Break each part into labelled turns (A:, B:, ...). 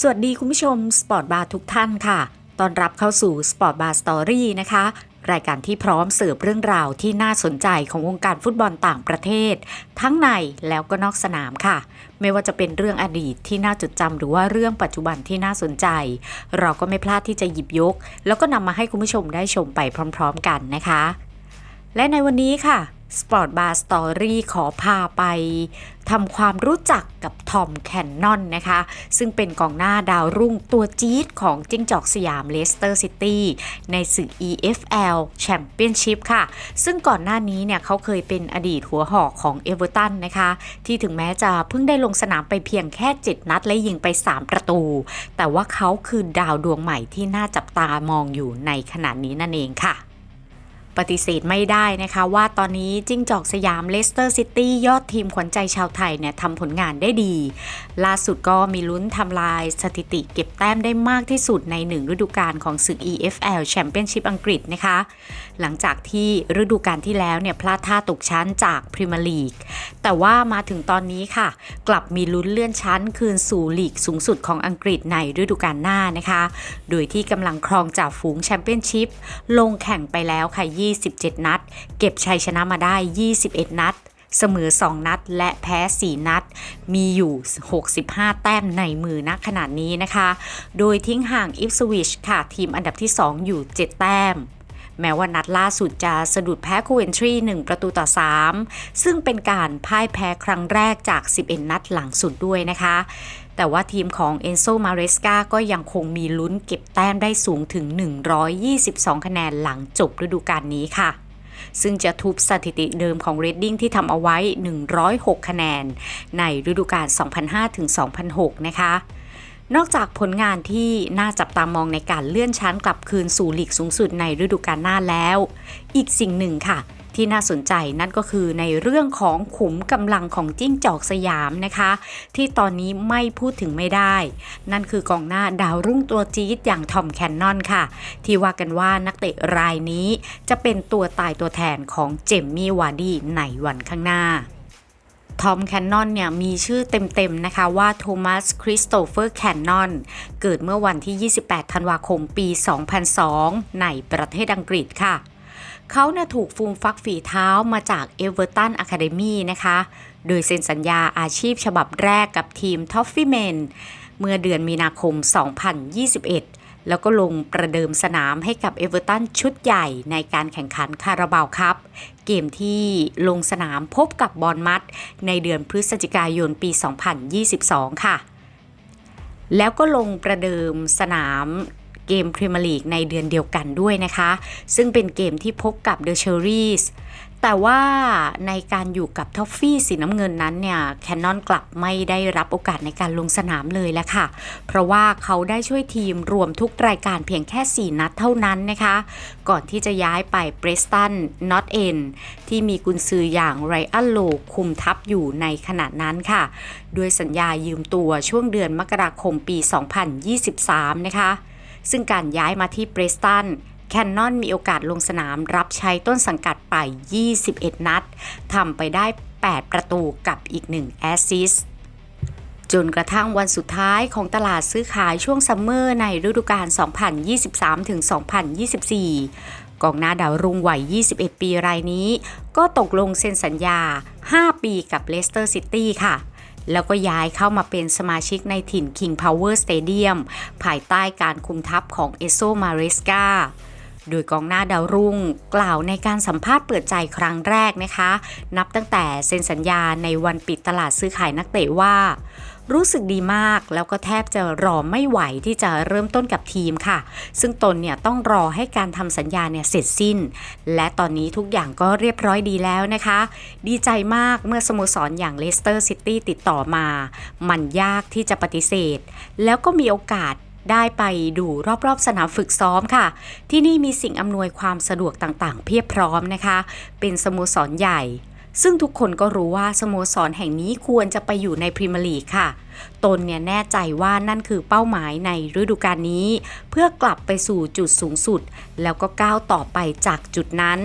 A: สวัสดีคุณผู้ชมสปอร์ตบาร์ทุกท่านค่ะ ตอนรับเข้าสู่สปอร์ตบาร์สตอรี่นะคะ รายการที่พร้อมเสิร์ฟเรื่องราวที่น่าสนใจของวงการฟุตบอลต่างประเทศ ทั้งในแล้วก็นอกสนามค่ะ ไม่ว่าจะเป็นเรื่องอดีตที่น่าจดจำหรือว่าเรื่องปัจจุบันที่น่าสนใจ เราก็ไม่พลาดที่จะหยิบยก แล้วก็นำมาให้คุณผู้ชมได้ชมไปพร้อม ๆ กันนะคะ และในวันนี้ค่ะ Sport Bar Story ขอพาไปทำความรู้จักกับทอมแคนนอนนะคะ ซึ่งเป็นกองหน้าดาวรุ่งตัวจี๊ดของจิ้งจอกสยามเลสเตอร์ซิตี้ในสื่อ EFL Championship ค่ะ ซึ่งก่อนหน้านี้เนี่ยเขาเคยเป็นอดีตหัวหอกของเอเวอร์ตันนะคะ ที่ถึงแม้จะเพิ่งได้ลงสนามไปเพียงแค่ 7 นัดและยิงไป 3 ประตู แต่ว่าเขาคือดาวดวงใหม่ที่น่าจับตามองอยู่ในขณะนี้นั่นเองค่ะ ปฏิเสธไม่ได้นะคะ ว่าตอนนี้จิ้งจอกสยามเลสเตอร์ซิตี้ยอดทีมขวัญใจชาวไทยเนี่ยทำผลงานได้ดี ล่าสุดก็มีลุ้นทำลายสถิติเก็บแต้มได้มากที่สุดในหนึ่งฤดูกาลของศึก EFL Championship อังกฤษนะคะ หลังจากที่ฤดูกาลที่แล้วเนี่ยพลาดท่าตกชั้นจากพรีเมียร์ลีกแต่ว่ามาถึงตอนนี้ค่ะ กลับมีลุ้นเลื่อนชั้นคืนสู่ลีกสูงสุดของอังกฤษในฤดูกาลหน้านะคะ โดยที่กำลังครองจ่าฝูงแชมเปี้ยนชิพลงแข่งไปแล้วค่ะ27 นัด เก็บชัยชนะมาได้ 21 นัด เสมอ 2 นัด และแพ้ 4 นัด มีอยู่ 65 แต้มในมือณขนาดนี้นะคะ โดยทิ้งห่างอิฟสวิชค่ะ ทีมอันดับที่ 2 อยู่ 7 แต้มแม้ว่านัดล่าสุดจะสะดุดแพ้คูเวนทรี 1 ประตูต่อ 3 ซึ่งเป็นการพ่ายแพ้ครั้งแรกจาก 11 นัดหลังสุดด้วยนะคะ แต่ว่าทีมของเอนโซมาเรสกาก็ยังคงมีลุ้นเก็บแต้มได้สูงถึง 122 คะแนนหลังจบฤดูกาลนี้ค่ะ ซึ่งจะทุบสถิติเดิมของเรดดิ้งที่ทำเอาไว้ 106 คะแนน ในฤดูกาล 2005-2006 นะคะ นอกจากผลงานที่น่าจับตามองในการเลื่อนชั้นกลับคืนสู่ลีกสูงสุดในฤดูกาลหน้าแล้ว อีกสิ่งหนึ่งค่ะ ที่น่าสนใจนั่นก็คือในเรื่องของขุมกำลังของจิ้งจอกสยามนะคะ ที่ตอนนี้ไม่พูดถึงไม่ได้ นั่นคือกองหน้าดาวรุ่งตัวจี๊ดอย่างทอมแคนนอนค่ะ ที่ว่ากันว่านักเตะรายนี้จะเป็นตัวตายตัวแทนของเจมมี่วาร์ดี้ในวันข้างหน้า ทอมแคนนอนเนี่ยมีชื่อเต็มๆนะคะว่าโทมัสคริสโตเฟอร์แคนนอนเกิดเมื่อวันที่ 28 ธันวาคมปี 2002 ในประเทศอังกฤษค่ะ เขาเนี่ยถูกฟูมฟักฝีเท้ามาจากเอเวอร์ตันอะคาเดมีนะคะ โดยเซ็นสัญญาอาชีพฉบับแรกกับทีมทอฟฟี่แมนเมื่อเดือนมีนาคม 2021 แล้วก็ลงประเดิมสนามให้กับเอเวอร์ตันชุดใหญ่ในการแข่งขันคาราบาวครับ เกมที่ลงสนามพบกับบอลมัดในเดือนพฤศจิกายนปี 2022 ค่ะ แล้วก็ลงประเดิมสนาม เกมพรีเมียร์ลีกในเดือนเดียวกันด้วยนะคะ ซึ่งเป็นเกมที่พบกับเดอะเชอรี่สแต่ว่าในการอยู่กับท็อฟฟี่สีน้ำเงินนั้นเนี่ยแคนนอนกลับไม่ได้รับโอกาสในการลงสนามเลยแล้วค่ะ เพราะว่าเขาได้ช่วยทีมรวมทุกรายการเพียงแค่ 4 นัดเท่านั้นนะคะ ก่อนที่จะย้ายไปเบรสตันนอตเอนที่มีกุนซืออย่างไรอัลโลคุมทัพอยู่ในขณะนั้นค่ะ ด้วยสัญญายืมตัวช่วงเดือนมกราคมปี 2023 นะคะ ซึ่งการย้ายมาที่เบรสตันแคนนอนมีโอกาสลงสนามรับใช้ต้นสังกัดไป 21 นัดทำไปได้ 8 ประตูกับอีก 1 แอสซิสต์จนกระทั่งวันสุดท้ายของตลาดซื้อขายช่วงซัมเมอร์ในฤดูกาล 2023-2024 กองหน้าดาวรุ่งวัย 21 ปีรายนี้ ก็ตกลงเซ็นสัญญา 5 ปีกับเลสเตอร์ซิตี้ค่ะ แล้วก็ย้ายเข้ามาเป็นสมาชิกในถิ่น King Power Stadium ภายใต้การคุมทัพของเอโซมาเรสกาโดยกองหน้าดาวรุ่งกล่าวในการสัมภาษณ์เปิดใจครั้งแรกนะคะ นับตั้งแต่เซ็นสัญญาในวันปิดตลาดซื้อขายนักเตะว่า รู้สึกดีมากแล้วก็แทบจะรอไม่ไหวที่จะเริ่มต้นกับทีมค่ะ ซึ่งตนเนี่ยต้องรอให้การทำสัญญาเนี่ยเสร็จสิ้น และตอนนี้ทุกอย่างก็เรียบร้อยดีแล้วนะคะ ดีใจมากเมื่อสโมสรอย่างเลสเตอร์ซิตี้ติดต่อมา มันยากที่จะปฏิเสธ แล้วก็มีโอกาสได้ไปดูรอบๆสนามฝึกซ้อมค่ะ ที่นี่มีสิ่งอำนวยความสะดวกต่างๆ เพียบพร้อมนะคะ เป็นสโมสรใหญ่ ซึ่งทุกคนก็รู้ว่าสโมสรแห่งนี้ควรจะไปอยู่ในพรีเมียร์ลีกค่ะ ตนเนี่ยแน่ใจว่านั่นคือเป้าหมายในฤดูกาลนี้ เพื่อกลับไปสู่จุดสูงสุด แล้วก็ก้าวต่อไปจากจุดนั้น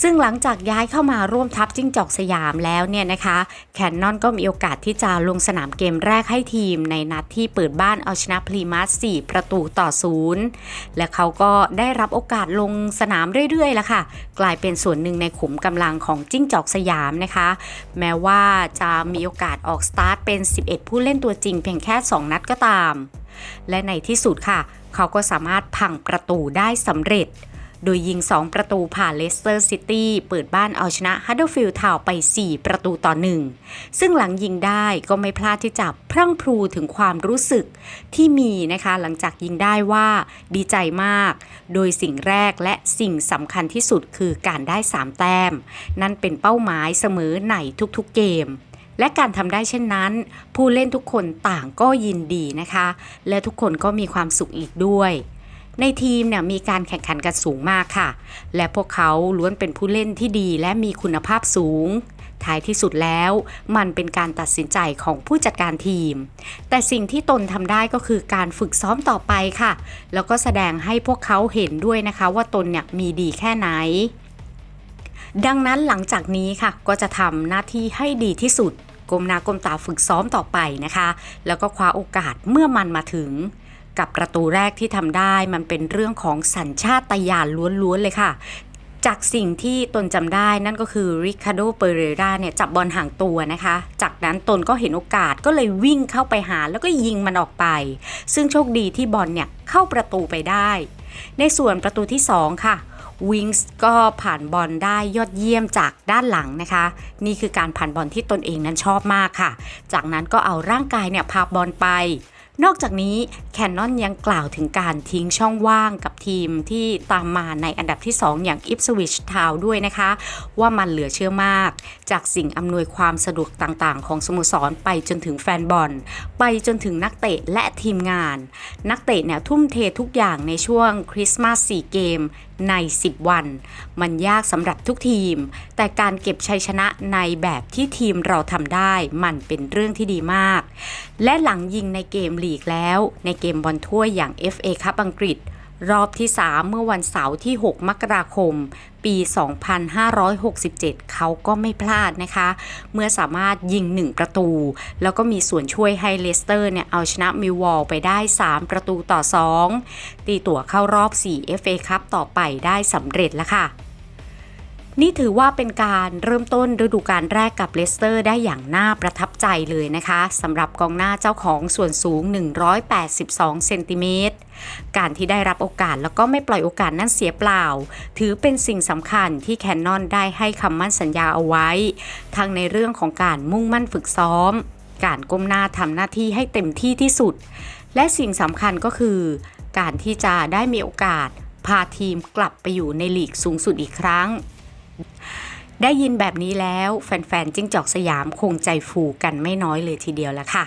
A: ซึ่งหลังจากย้ายเข้ามาร่วมทัพจิ้งจอกสยามแล้วเนี่ยนะคะแคนนอนก็มีโอกาสที่จะลงสนามเกมแรกให้ทีมในนัดที่เปิดบ้านเอาชนะพลีมัส 4 ประตูต่อศูนย์และเขาก็ได้รับโอกาสลงสนามเรื่อยๆแล้วค่ะ กลายเป็นส่วนหนึ่งในขุมกำลังของจิ้งจอกสยามนะคะ แม้ว่าจะมีโอกาสออกสตาร์ทเป็น 11 ผู้เล่นตัวจริงเพียงแค่ 2 นัดก็ตาม และในที่สุดค่ะ เขาก็สามารถพังประตูได้สำเร็จ โดยยิง 2 ประตูผ่านเลสเตอร์ซิตี้เปิดบ้านเอาชนะฮัตเดอร์ฟิลด์ทาวไป 4 ประตูต่อ 1 ซึ่งหลังยิงได้ก็ไม่พลาดที่จะพรั่งพรูถึงความรู้สึกที่มีนะคะหลังจากยิงได้ว่าดีใจมาก โดยสิ่งแรกและสิ่งสำคัญที่สุดคือการได้ 3 แต้ม นั่นเป็นเป้าหมายเสมอในทุกๆเกมและการทำได้เช่นนั้น ผู้เล่นทุกคนต่างก็ยินดีนะคะ และทุกคนก็มีความสุขอีกด้วย ในทีมเนี่ยมีการแข่งขันกันสูงมากค่ะ และพวกเขาล้วนเป็นผู้เล่นที่ดีและมีคุณภาพสูง ท้ายที่สุดแล้ว มันเป็นการตัดสินใจของผู้จัดการทีม แต่สิ่งที่ตนทำได้ก็คือการฝึกซ้อมต่อไปค่ะ แล้วก็แสดงให้พวกเขาเห็นด้วยนะคะ ว่าตนเนี่ยมีดีแค่ไหนดังนั้นหลังจากนี้ค่ะก็จะทำหน้าที่ให้ดีที่สุดก้มนาก้มตาฝึกซ้อมต่อไปนะคะ แล้วก็คว้าโอกาสเมื่อมันมาถึง กับประตูแรกที่ทำได้มันเป็นเรื่องของสัญชาตญาณล้วนๆเลยค่ะ จากสิ่งที่ตนจำได้นั่นก็คือริคาโดเปเรราเนี่ยจับบอลห่างตัวนะคะ จากนั้นตนก็เห็นโอกาสก็เลยวิ่งเข้าไปหาแล้วก็ยิงมันออกไป ซึ่งโชคดีที่บอลเนี่ยเข้าประตูไปได้ ในส่วนประตูที่ 2 ค่ะวิงส์ก็ผ่านบอลได้ยอดเยี่ยมจากด้านหลังนะคะ นี่คือการผ่านบอลที่ตนเองนั้นชอบมากค่ะ จากนั้นก็เอาร่างกายเนี่ยพาบอลไป นอกจากนี้แคนนอนยังกล่าวถึงการทิ้งช่องว่างกับทีมที่ตามมาในอันดับที่ 2 อย่างอิปสวิชทาวด้วยนะคะ ว่ามันเหลือเชื่อมาก จากสิ่งอำนวยความสะดวกต่างๆ ของสโมสรไปจนถึงแฟนบอล ไปจนถึงนักเตะและทีมงาน นักเตะเนี่ยทุ่มเททุกอย่างในช่วงคริสต์มาส4เกมใน 10 วัน มันยากสำหรับทุกทีม แต่การเก็บชัยชนะในแบบที่ทีมเราทำได้ มันเป็นเรื่องที่ดีมากและหลังยิงในเกมลีกแล้ว ในเกมบอลถ้วยอย่าง FA คัพอังกฤษ รอบที่ 3 เมื่อวันเสาร์ที่ 6 มกราคม ปี 2567 เขาก็ไม่พลาดนะคะ เมื่อสามารถยิง 1 ประตู แล้วก็มีส่วนช่วยให้เลสเตอร์เนี่ยเอาชนะมิวอลไปได้ 3 ประตูต่อ 2 ตีตั๋วเข้ารอบ 4 FA คัพต่อไปได้สำเร็จแล้วค่ะ นี่ถือว่าเป็นการเริ่มต้นฤดูกาลแรกกับเลสเตอร์ได้อย่างน่าประทับใจเลยนะคะสำหรับกองหน้าเจ้าของส่วนสูง 182 เซนติเมตร การที่ได้รับโอกาสแล้วก็ไม่ปล่อยโอกาสนั้นเสียเปล่า ถือเป็นสิ่งสำคัญที่แคนนอนได้ให้คำมั่นสัญญาเอาไว้ ทั้งในเรื่องของการมุ่งมั่นฝึกซ้อม การก้มหน้าทำหน้าที่ให้เต็มที่ที่สุด และสิ่งสำคัญก็คือ การที่จะได้มีโอกาส พาทีมกลับไปอยู่ในลีกสูงสุดอีกครั้ง ได้ยินแบบนี้แล้วแฟนๆจิ้งจอกสยามคงใจฟูกันไม่น้อยเลยทีเดียวละค่ะ